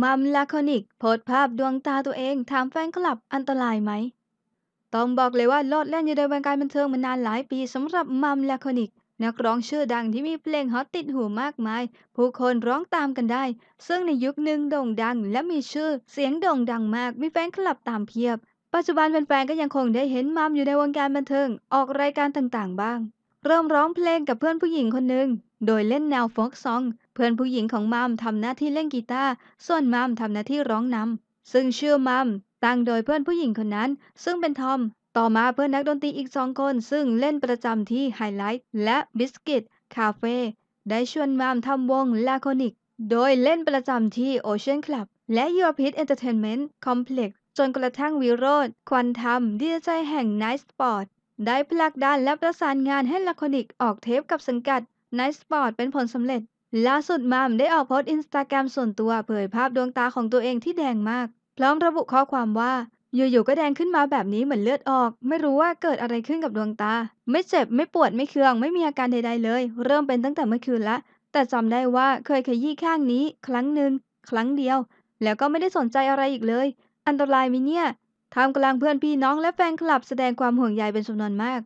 มัมลาคอนิกโพสต์ภาพดวงตาตัวเอง ถามแฟนคลับอันตรายไหม ต้องบอกเลยว่าโลดแล่นอยู่ในวงการบันเทิงมานานหลายปีสำหรับมัมลาคอนิก นักร้องชื่อดังที่มีเพลงฮอตติดหูมากมาย ผู้คนร้องตามกันได้ ซึ่งในยุคหนึ่งโด่งดังและมีชื่อเสียงโด่งดังมาก มีแฟนคลับตามเพียบ ปัจจุบันแฟนๆก็ยังคงได้เห็นมัมอยู่ในวงการบันเทิงออกรายการต่างๆ บ้าง เริ่มร้องเพลงกับเพื่อนผู้หญิงคนหนึ่ง โดยเล่นแนวโฟกซอง เพื่อนผู้หญิงของมัมทำหน้าที่เล่นกีตาร์ ส่วนมัมทำหน้าที่ร้องนำ ซึ่งชื่อมัมตั้งโดยเพื่อนผู้หญิงคนนั้น ซึ่งเป็นทอม ต่อมาเพื่อนนักดนตรีอีกสองคน ซึ่งเล่นประจำที่ไฮไลท์และบิสกิตคาเฟ่ได้ชวนมัมทำวงลาโคนิก โดยเล่นประจำที่โอเชียนคลับและยูพิทเอนเตอร์เทนเมนต์คอมเพล็กซ์จนกระทั่งวิโรธควันธรรมดีใจแห่งไนท์สปอร์ตได้ผลักดันและประสานงานให้ลาโคนิกออกเทปกับสังกัด Night Sport เป็นผลสำเร็จ ล่าสุดมัมได้ออกโพสต์อินสตาแกรมส่วนตัวเผยภาพดวงตาของตัวเองที่แดงมาก พร้อมระบุข้อความว่า อยู่ๆก็แดงขึ้นมาแบบนี้เหมือนเลือดออก ไม่รู้ว่าเกิดอะไรขึ้นกับดวงตา ไม่เจ็บไม่ปวดไม่เคือง ไม่มีอาการใดๆเลย เริ่มเป็นตั้งแต่เมื่อคืนละ แต่จำได้ว่าเคยขยี้ข้างนี้ ครั้งหนึ่งครั้งเดียว แล้วก็ไม่ได้สนใจอะไรอีกเลย อันตรายมิเนี่ยท่ามกลางเพื่อนพี่น้องและแฟนคลับแสดงความห่วงใยเป็นจำนวนมาก